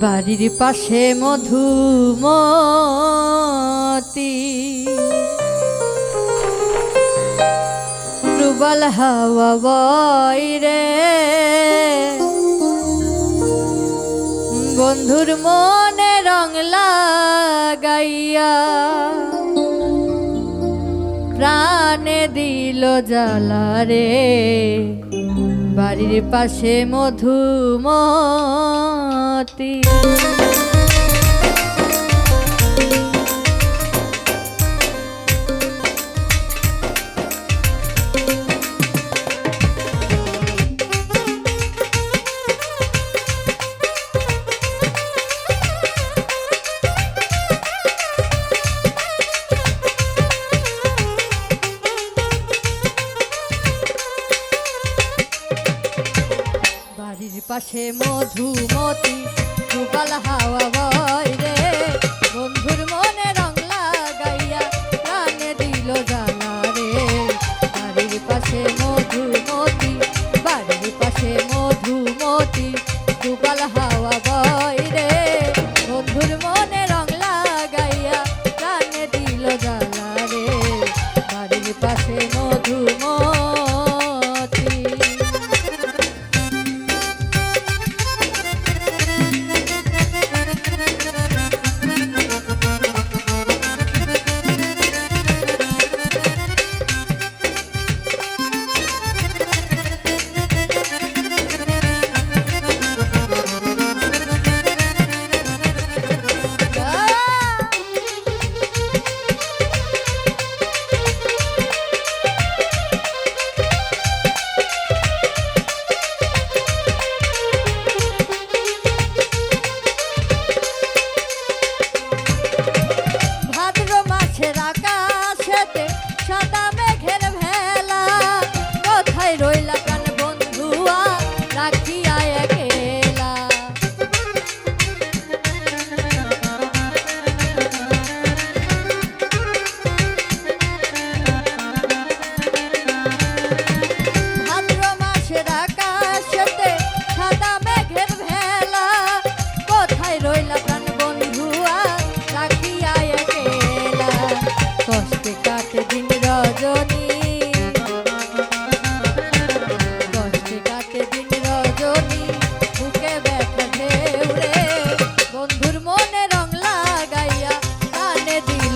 বাড়ির পাশে মধুমতি। প্রবল হাওয়া রে। বন্ধুর মনে রং লাগাইয়া প্রাণে দিল জ্বালা রে। বাড়ির পাশে মধুমতি। আকাশে মধুমতি গোপাল হাওয়া বয় রে। বন্ধুর মনে রং লাগাইয়া প্রাণে দিল জানা রে। বাড়ির পাশে মধুমতি, বাড়ির পাশে মধুমতি গোপাল হাওয়া বয় রে। বন্ধুর মনে রং লাগাইয়া প্রাণে দিল জানা রে। বাড়ির পাশে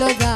lo.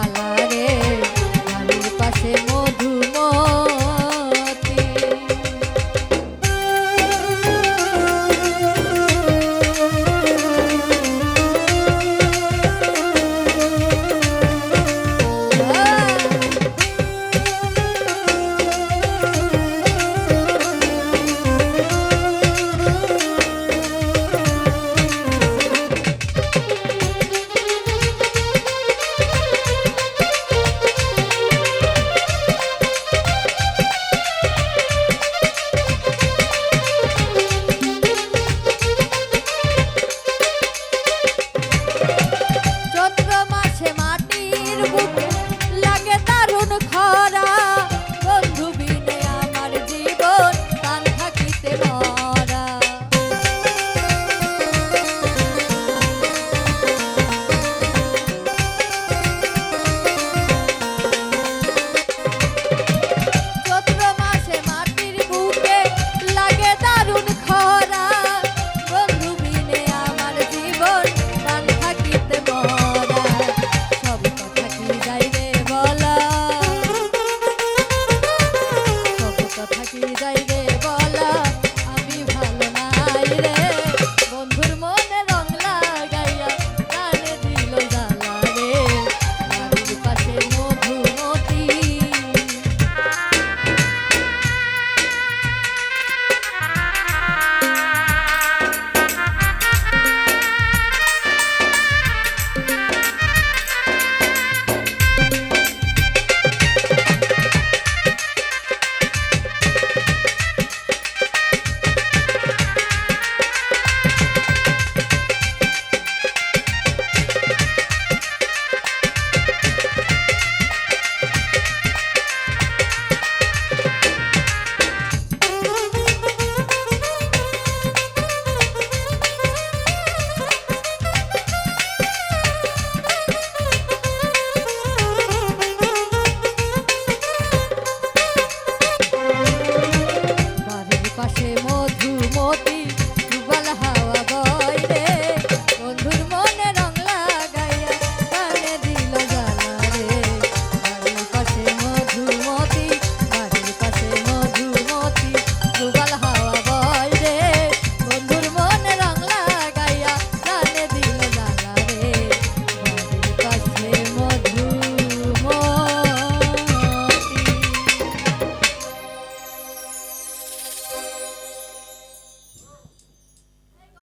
মধুমতি